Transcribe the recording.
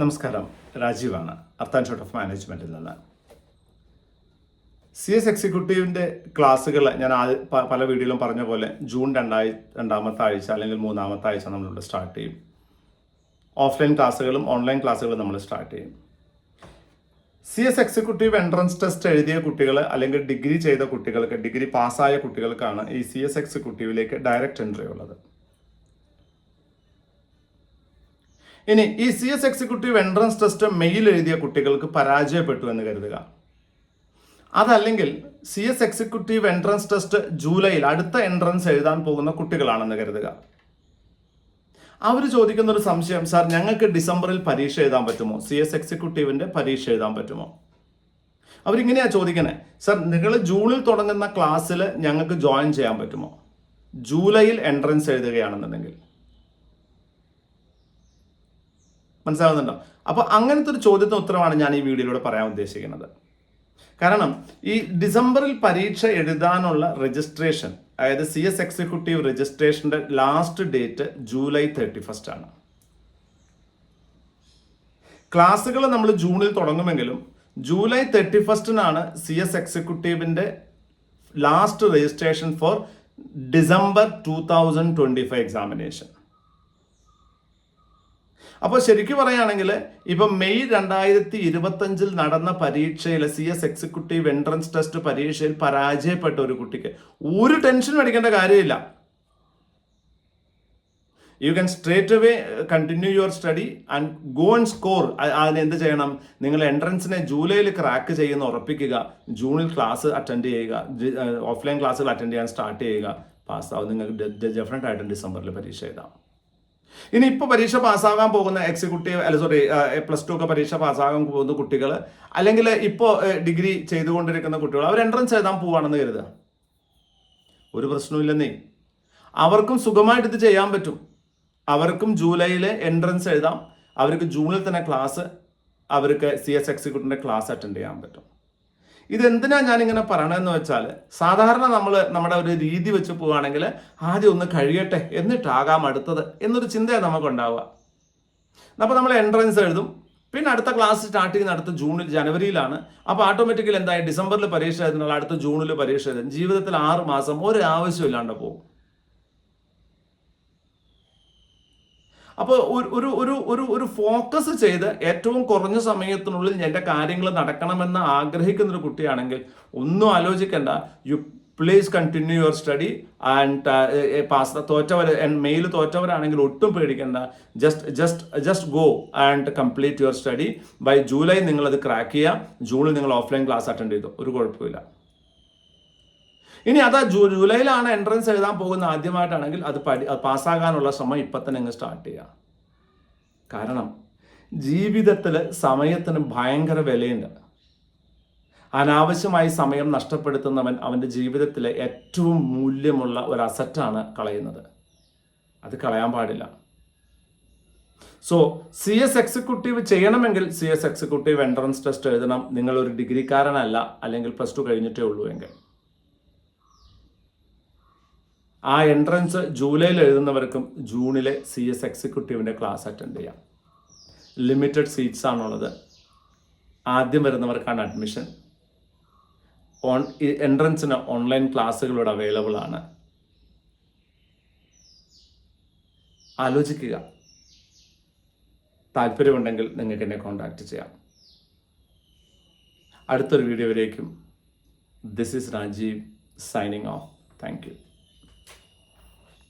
നമസ്കാരം. രാജീവാണ്. അർത്താൻ shot of മാനേജ്മെന്റിൽ നിന്ന്. സി എസ് എക്സിക്യൂട്ടീവിന്റെ ക്ലാസ്സുകൾ ഞാൻ ആദ്യ പല വീഡിയോയിലും പറഞ്ഞ പോലെ ജൂൺ രണ്ടായി രണ്ടാമത്തെ ആഴ്ച അല്ലെങ്കിൽ മൂന്നാമത്തെ ആഴ്ച നമ്മളിവിടെ സ്റ്റാർട്ട് ചെയ്യും. ഓഫ്ലൈൻ ക്ലാസ്സുകളും ഓൺലൈൻ ക്ലാസ്സുകളും നമ്മൾ സ്റ്റാർട്ട് ചെയ്യും. C S executive entrance test എഴുതിയ കുട്ടികൾ അല്ലെങ്കിൽ ഡിഗ്രി ചെയ്ത കുട്ടികൾക്ക് ഡിഗ്രി പാസ്സായ കുട്ടികൾക്കാണ് ഈ സി എസ് എക്സിക്യൂട്ടീവിലേക്ക് ഡയറക്റ്റ് എൻട്രി ഉള്ളത്. ഇനി ഈ C S executive entrance test mail എഴുതിയ കുട്ടികൾക്ക് പരാജയപ്പെട്ടു എന്ന് കരുതുക. അതല്ലെങ്കിൽ C S executive entrance test ജൂലൈയിൽ അടുത്ത എൻട്രൻസ് എഴുതാൻ പോകുന്ന കുട്ടികളാണെന്ന് കരുതുക. അവർ ചോദിക്കുന്ന ഒരു സംശയം സാർ ഞങ്ങൾക്ക് ഡിസംബറിൽ പരീക്ഷ എഴുതാൻ പറ്റുമോ? സി എസ് എക്സിക്യൂട്ടീവിന്റെ പരീക്ഷ എഴുതാൻ പറ്റുമോ? അവരിങ്ങനെയാ ചോദിക്കണേ. സാർ നിങ്ങൾ ജൂണിൽ തുടങ്ങുന്ന ക്ലാസ്സിൽ ഞങ്ങൾക്ക് ജോയിൻ ചെയ്യാൻ പറ്റുമോ? ജൂലൈയിൽ എൻട്രൻസ് എഴുതുകയാണെന്നുണ്ടെങ്കിൽ. മനസ്സിലാവുന്നുണ്ടോ? അപ്പോൾ അങ്ങനത്തെ ഒരു ചോദ്യത്തിന് ഉത്തരമാണ് ഞാൻ ഈ വീഡിയോയിലൂടെ പറയാൻ ഉദ്ദേശിക്കുന്നത്. കാരണം ഈ ഡിസംബറിൽ പരീക്ഷ എഴുതാനുള്ള രജിസ്ട്രേഷൻ അതായത് C S executive രജിസ്ട്രേഷന്റെ last date July thirty first ആണ്. ക്ലാസ്സുകൾ നമ്മൾ ജൂണിൽ തുടങ്ങുമെങ്കിലും ജൂലൈ തേർട്ടി ഫസ്റ്റിനാണ് C S എക്സിക്യൂട്ടീവിന്റെ last registration for December two thousand twenty five examination അപ്പോൾ ശരിക്കും പറയുകയാണെങ്കിൽ ഇപ്പം മെയ് രണ്ടായിരത്തി ഇരുപത്തഞ്ചിൽ നടന്ന പരീക്ഷയിൽ C S executive entrance test പരീക്ഷയിൽ പരാജയപ്പെട്ട ഒരു കുട്ടിക്ക് ഒരു ടെൻഷൻ അടിക്കേണ്ട കാര്യമില്ല. You can straight away continue your study and go and score അതിന് എന്ത് ചെയ്യണം? നിങ്ങൾ എൻട്രൻസിനെ ജൂലൈയിൽ ക്രാക്ക് ചെയ്യുന്ന ഉറപ്പിക്കുക. ജൂണിൽ ക്ലാസ് അറ്റൻഡ് ചെയ്യുക. ഓഫ്ലൈൻ ക്ലാസ്സുകൾ അറ്റൻഡ് ചെയ്യാൻ സ്റ്റാർട്ട് ചെയ്യുക. പാസ്സാവും നിങ്ങൾക്ക് ഡെഫിനറ്റ് ആയിട്ട് ഡിസംബറിൽ പരീക്ഷ എഴുതാം. ഇനി ഇപ്പോൾ പരീക്ഷ പാസ്സാകാൻ പോകുന്ന എക്സിക്യൂട്ടീവ് അല്ല സോറി പ്ലസ് ടു ഒക്കെ പരീക്ഷ പാസ്സാകാൻ പോകുന്ന കുട്ടികൾ അല്ലെങ്കിൽ ഇപ്പോൾ ഡിഗ്രി ചെയ്തുകൊണ്ടിരിക്കുന്ന കുട്ടികൾ അവർ എൻട്രൻസ് എഴുതാൻ പോവാണെന്ന് കരുതുക. ഒരു പ്രശ്നമില്ലെന്നേ അവർക്കും സുഖമായിട്ട് ഇത് ചെയ്യാൻ പറ്റും. അവർക്കും ജൂലൈയിൽ എൻട്രൻസ് എഴുതാം. അവർക്ക് ജൂണിൽ തന്നെ ക്ലാസ് അവർക്ക് സി എസ് എക്സിക്യൂട്ടീവിന്റെ ക്ലാസ് അറ്റൻഡ് ചെയ്യാൻ പറ്റും. ഇതെന്തിനാ ഞാൻ ഇങ്ങനെ പറയണമെന്ന് വെച്ചാൽ സാധാരണ നമ്മൾ നമ്മുടെ ഒരു രീതി വെച്ച് പോവുകയാണെങ്കിൽ ആദ്യം ഒന്ന് കഴിയട്ടെ എന്നിട്ടാകാം അടുത്തത് എന്നൊരു ചിന്തയാണ് നമുക്കുണ്ടാവുക. അപ്പോൾ നമ്മൾ എൻട്രൻസ് എഴുതും. പിന്നെ അടുത്ത ക്ലാസ് സ്റ്റാർട്ട് ചെയ്യുന്ന അടുത്ത ജൂണിൽ ജനുവരിയിലാണ്. അപ്പോൾ ഓട്ടോമാറ്റിക്കലി എന്തായി? ഡിസംബറിൽ പരീക്ഷ എഴുതുന്നുള്ള അടുത്ത ജൂണിൽ പരീക്ഷ എഴുതും. ജീവിതത്തിൽ ആറ് മാസം ഒരു ആവശ്യമില്ലാണ്ട് പോകും. അപ്പോൾ ഒരു ഒരു ഒരു ഒരു ഫോക്കസ് ചെയ്ത് ഏറ്റവും കുറഞ്ഞ സമയത്തിനുള്ളിൽ എന്റെ കാര്യങ്ങൾ നടക്കണമെന്ന് ആഗ്രഹിക്കുന്ന ഒരു കുട്ടിയാണെങ്കിൽ ഒന്നും ആലോചിക്കേണ്ട. You please continue your study and pass തോറ്റവർ മെയിൽ തോറ്റവരാണെങ്കിൽ ഒട്ടും പേടിക്കേണ്ട. Just just just go and complete your study by July നിങ്ങളത് ക്രാക്ക് ചെയ്യുക ജൂണിൽ നിങ്ങൾ ഓഫ്ലൈൻ ക്ലാസ് അറ്റൻഡ് ചെയ്തു. ഒരു കുഴപ്പമില്ല ഇനി അതാ ജൂലൈയിലാണ് എൻട്രൻസ് എഴുതാൻ പോകുന്ന ആദ്യമായിട്ടാണെങ്കിൽ അത് പഠി പാസ്സാകാനുള്ള ശ്രമം ഇപ്പം തന്നെ അങ്ങ് സ്റ്റാർട്ട് ചെയ്യുക കാരണം ജീവിതത്തിൽ സമയത്തിന് ഭയങ്കര വിലയുണ്ട്. അനാവശ്യമായി സമയം നഷ്ടപ്പെടുത്തുന്നവൻ അവന്റെ ജീവിതത്തിലെ ഏറ്റവും മൂല്യമുള്ള ഒരു അസറ്റാണ് കളയുന്നത്. അത് കളയാൻ പാടില്ല. സോ സി എസ് എക്സിക്യൂട്ടീവ് ചെയ്യണമെങ്കിൽ C S executive entrance test എഴുതണം. നിങ്ങളൊരു ഡിഗ്രിക്കാരനല്ല അല്ലെങ്കിൽ പ്ലസ് ടു കഴിഞ്ഞിട്ടേ ഉള്ളൂ എങ്കിൽ. ആ എൻട്രൻസ് ജൂലൈയിൽ എഴുതുന്നവർക്കും ജൂണിലെ സി എസ് എക്സിക്യൂട്ടീവിന്റെ ക്ലാസ് അറ്റൻഡ് ചെയ്യാം. ലിമിറ്റഡ് സീറ്റ്സ് ആണുള്ളത്. ആദ്യം വരുന്നവർക്കാണ് അഡ്മിഷൻ ഓൺ എൻട്രൻസിന് ഓൺലൈൻ ക്ലാസ്സുകളോട് അവൈലബിൾ ആണ്. ആലോചിക്കുക. താല്പര്യമുണ്ടെങ്കിൽ നിങ്ങൾക്ക് എന്നെ കോൺടാക്റ്റ് ചെയ്യാം. അടുത്തൊരു വീഡിയോ വരേക്കും this is Rajeev signing off thank you